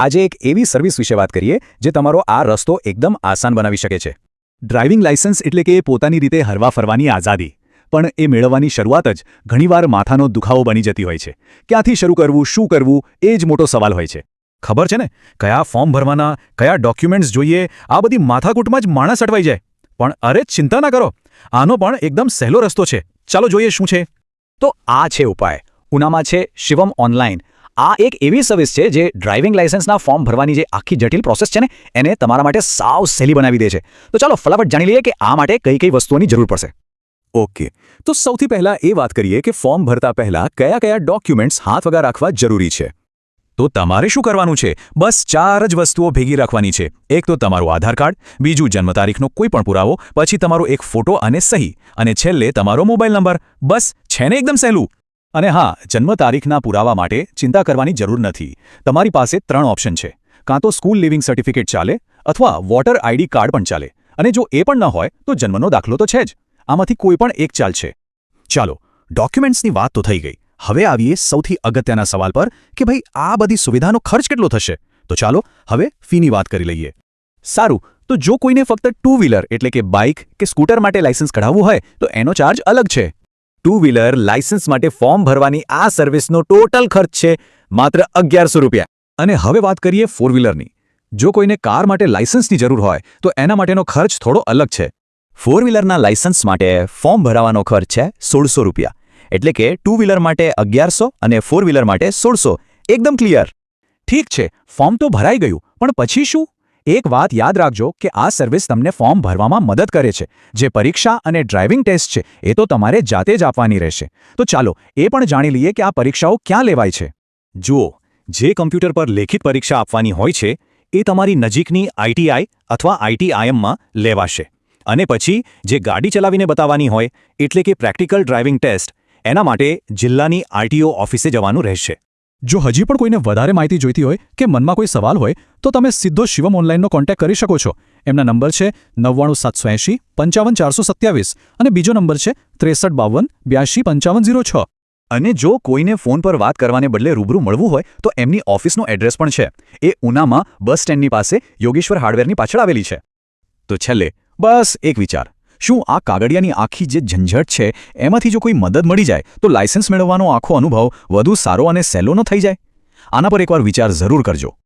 આજે એક એવી સર્વિસ વિશે વાત કરીએ, જે તમારો આ રસ્તો એકદમ આસાન બનાવી શકે છે. ડ્રાઇવિંગ લાયસન્સ એટલે કે પોતાની રીતે હરવા ફરવાની આઝાદી. પણ એ મેળવવાની શરૂઆત જ ઘણીવાર માથાનો દુખાવો બની જતી હોય છે. ક્યાંથી શરૂ કરવું, શું કરવું, એ જ મોટો સવાલ હોય છે. ખબર છે ને? કયા ફોર્મ ભરવાના, કયા ડોક્યુમેન્ટ્સ જોઈએ, આ બધી માથાકૂટમાં જ માણસ અટવાઈ જાય. પણ અરે, ચિંતા ના કરો. આનો પણ એકદમ સહેલો રસ્તો છે. ચાલો જોઈએ શું છે. તો આ છે ઉપાય. ઉનામાં છે શિવમ ઓનલાઈન. આ એક એવી સર્વિસ છે જે ડ્રાઇવિંગ લાયસન્સના ફોર્મ ભરવાની જે આખી જટિલ પ્રોસેસ છે ને, એને તમારા માટે સાવ સહેલી બનાવી દે છે. તો ચાલો ફટાફટ જાણી લઈએ કે આ માટે કઈ કઈ વસ્તુઓની જરૂર પડશે. ઓકે. તો સૌથી પહેલા એ વાત કરીએ કે ફોર્મ ભરતા પહેલા કયા કયા ડોક્યુમેન્ટ્સ હાથ વગર રાખવા જરૂરી છે. તો તમારે શું કરવાનું છે? બસ ચાર જ વસ્તુઓ ભેગી રાખવાની છે. એક તો તમારું આધાર કાર્ડ, બીજું જન્મ તારીખનો કોઈ પણ પુરાવો, પછી તમારો એક ફોટો અને સહી, અને છેલ્લે તમારો મોબાઈલ નંબર. બસ, છે ને એકદમ સહેલું? અને હા, જન્મ તારીખના પુરાવા માટે ચિંતા કરવાની જરૂર નથી. તમારી પાસે ત્રણ ઓપ્શન છે. કાં તો સ્કૂલ લિવિંગ સર્ટિફિકેટ ચાલે, અથવા વોટર આઈડી કાર્ડ પણ ચાલે. અને જો એ પણ ન હોય, તો જન્મનો દાખલો તો છે જ. આમાંથી કોઈ પણ એક ચાલશે. ચાલો, ડોક્યુમેન્ટ્સની વાત તો થઈ ગઈ. હવે આવીએ સૌથી અગત્યના સવાલ પર કે ભાઈ, આ બધી સુવિધાનો ખર્ચ કેટલો થશે? તો ચાલો, હવે ફીની વાત કરી લઈએ. સારું, તો જો કોઈને ફક્ત ટુ વ્હીલર એટલે કે બાઇક કે સ્કૂટર માટે લાયસન્સ કઢાવવું હોય, તો એનો ચાર્જ અલગ છે. ટુ વ્હીલર લાયસન્સ માટે ફોર્મ ભરવાની આ સર્વિસનો ટોટલ ખર્ચ છે માત્ર અગિયારસો રૂપિયા. અને હવે વાત કરીએ ફોર વ્હીલરની જો કોઈને કાર માટે લાયસન્સની જરૂર હોય, તો એના માટેનો ખર્ચ થોડો અલગ છે. ફોર વ્હીલરના લાયસન્સ માટે ફોર્મ ભરાવાનો ખર્ચ છે સોળસો રૂપિયા. એટલે કે ટુ વ્હીલર માટે અગિયારસો અને ફોર વ્હીલર માટે સોળસો. એકદમ ક્લિયર. ઠીક છે, ફોર્મ તો ભરાઈ ગયું, પણ પછી શું? એક વાત યાદ રાખજો કે આ સર્વિસ તમને ફોર્મ ભરવામાં મદદ કરે છે. જે પરીક્ષા અને ડ્રાઇવિંગ ટેસ્ટ છે, એ તો તમારે જાતે જ આપવાની રહેશે. તો ચાલો, એ પણ જાણી લઈએ કે આ પરીક્ષાઓ ક્યાં લેવાય છે. જુઓ, જે કમ્પ્યુટર પર લેખિત પરીક્ષા આપવાની હોય છે, એ તમારી નજીકની આઈટીઆઈ અથવા આઈટીઆઈએમમાં લેવાશે. અને પછી, જે ગાડી ચલાવીને બતાવવાની હોય, એટલે કે પ્રેક્ટિકલ ડ્રાઇવિંગ ટેસ્ટ, એના માટે જિલ્લાની આરટીઓ ઓફિસે જવાનું રહેશે. જો હજી પણ કોઈને વધારે માહિતી જોઈતી હોય કે મનમાં કોઈ સવાલ હોય, તો તમે સીધો શિવમ ઓનલાઈનનો કોન્ટેક્ટ કરી શકો છો. એમના નંબર છે નવ્વાણું સાતસો એંશી, પંચાવન ચારસો સત્યાવીસ અને બીજો નંબર છે ત્રેસઠ બાવન બ્યાસી પંચાવન ઝીરો છ. અને જો કોઈને ફોન પર વાત કરવાને બદલે રૂબરૂ મળવું હોય, તો એમની ઓફિસનું એડ્રેસ પણ છે. એ ઉનામાં બસ સ્ટેન્ડની પાસે યોગેશ્વર હાર્ડવેરની પાછળ આવેલી છે. તો છેલ્લે બસ એક વિચાર. શું આ કાગળિયાની આખી જે ઝંઝટ છે, એમાંથી જો કોઈ મદદ મળી જાય, તો લાયસન્સ મેળવવાનો આખો અનુભવ વધુ સારો અને સહેલો ન થઈ જાય? આના પર એકવાર વિચાર જરૂર કરજો.